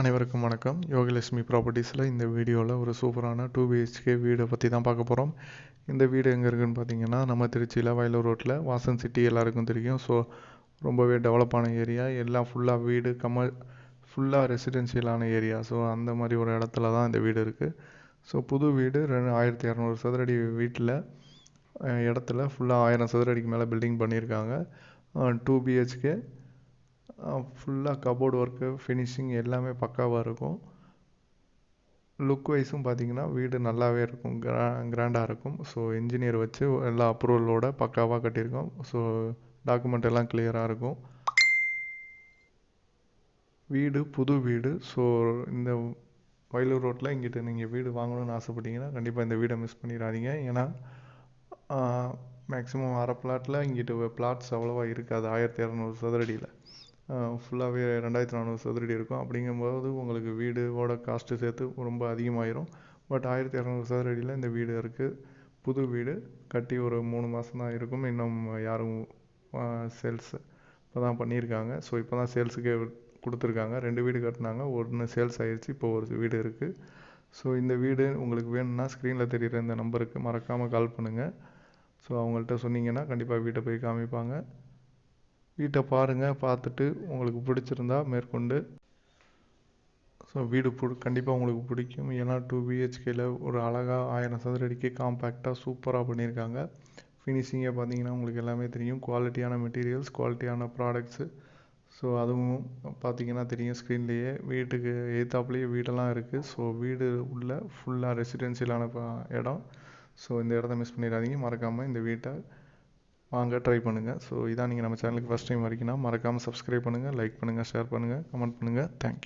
அனைவருக்கும் வணக்கம். யோகலட்சுமி ப்ராப்பர்ட்டிஸில் இந்த வீடியோவில் ஒரு சூப்பரான டூ பிஹெச்கே வீடை பற்றி தான் பார்க்க போகிறோம் இந்த வீடு எங்கே இருக்குதுன்னு பார்த்தீங்கன்னா நம்ம திருச்சியில் வயலூர் ரோட்டில் வாசன் சிட்டி எல்லாருக்கும் தெரியும். ஸோ ரொம்பவே டெவலப்பான ஏரியா. எல்லாம் ஃபுல்லாக வீடு கம ஃபுல்லாக ரெசிடென்ஷியலான ஏரியா. ஸோ அந்த மாதிரி ஒரு இடத்துல தான் இந்த வீடு இருக்குது ஸோ புது வீடு ரெண்டு ஆயிரத்தி இரநூறு சதுரடி வீட்டில் இடத்துல ஃபுல்லாக ஆயிரம் சதுரடிக்கு மேலே பில்டிங் பண்ணியிருக்காங்க. டூ பிஹெச்கே ஃபுல்லாக கபோர்டு ஒர்க்கு ஃபினிஷிங் எல்லாமே பக்காவாக இருக்கும். லுக் வைஸும் பார்த்தீங்கன்னா வீடு நல்லாவே இருக்கும் கிரா கிராண்டாக இருக்கும். ஸோ இன்ஜினியர் வச்சு எல்லா அப்ரூவலோட பக்காவாக கட்டியிருக்கோம். ஸோ டாக்குமெண்ட் எல்லாம் கிளியராக இருக்கும். வீடு புது வீடு. ஸோ இந்த வயலூர் ரோட்டில் இங்கிட்ட நீங்கள் வீடு வாங்கணும்னு ஆசைப்பட்டீங்கன்னா கண்டிப்பாக இந்த வீடை மிஸ் பண்ணிடாதீங்க. ஏன்னா மேக்ஸிமம் அரை பிளாட்டில் இங்கிட்டு பிளாட்ஸ் அவ்வளோவா இருக்காது. ஆயிரத்தி இரநூறு சதுரடியில். ஃபுல்லாகவே ரெண்டாயிரத்தி நானூறு சதுரடி இருக்கும். அப்படிங்கும்போது உங்களுக்கு வீடோட காஸ்ட்டு சேர்த்து ரொம்ப அதிகமாயிரும். பட் ஆயிரத்தி இரநூறு சதுரடியில் இந்த வீடு இருக்குது புது வீடு கட்டி ஒரு மூணு மாதம் தான் இருக்கும். இன்னும் யாரும் சேல்ஸ் இப்போ தான் பண்ணியிருக்காங்க. ஸோ இப்போ தான் சேல்ஸுக்கே கொடுத்துருக்காங்க. ரெண்டு வீடு கட்டினாங்க. ஒன்று சேல்ஸ் ஆயிடுச்சு இப்போ ஒரு வீடு இருக்குது ஸோ இந்த வீடு உங்களுக்கு வேணும்னா ஸ்க்ரீனில் தெரிகிற இந்த நம்பருக்கு மறக்காமல் கால் பண்ணுங்கள் ஸோ அவங்கள்ட்ட சொன்னீங்கன்னா கண்டிப்பாக வீட்டை போய் காமிப்பாங்க. வீட்டை பாருங்கள் பார்த்துட்டு உங்களுக்கு பிடிச்சிருந்தா மேற்கொண்டு. ஸோ வீடு பிடி கண்டிப்பாக உங்களுக்கு பிடிக்கும். ஏன்னா டூ பிஹெச்கேயில் ஒரு அழகாக ஆயிரம் சதுர அடிக்கு காம்பேக்டாக சூப்பராக பண்ணியிருக்காங்க ஃபினிஷிங்கை பார்த்தீங்கன்னா உங்களுக்கு எல்லாமே தெரியும். குவாலிட்டியான மெட்டீரியல்ஸ் குவாலிட்டியான ப்ராடக்ட்ஸு ஸோ அதுவும் பார்த்தீங்கன்னா தெரியும் ஸ்க்ரீன்லேயே வீட்டுக்கு எய்த்தாப்புலேயே வீடெல்லாம் இருக்குது ஸோ வீடு உள்ள ஃபுல்லாக ரெசிடென்சியலான இடம். ஸோ இந்த இடத்த மிஸ் பண்ணிடாதீங்க. மறக்காமல் இந்த வீட்டை வாங்க ட்ரை பண்ணுங்கள் ஸோ இதான் நீங்கள் நம்ம சேனலுக்கு ஃபஸ்ட் டைம் வரைக்கும்னா மறக்காமல் சப்ஸ்கிரைப் பண்ணுங்கள் லைக் பண்ணுங்கள் ஷேர் பண்ணுங்கள் கமெண்ட் பண்ணுங்கள் தேங்க்யூ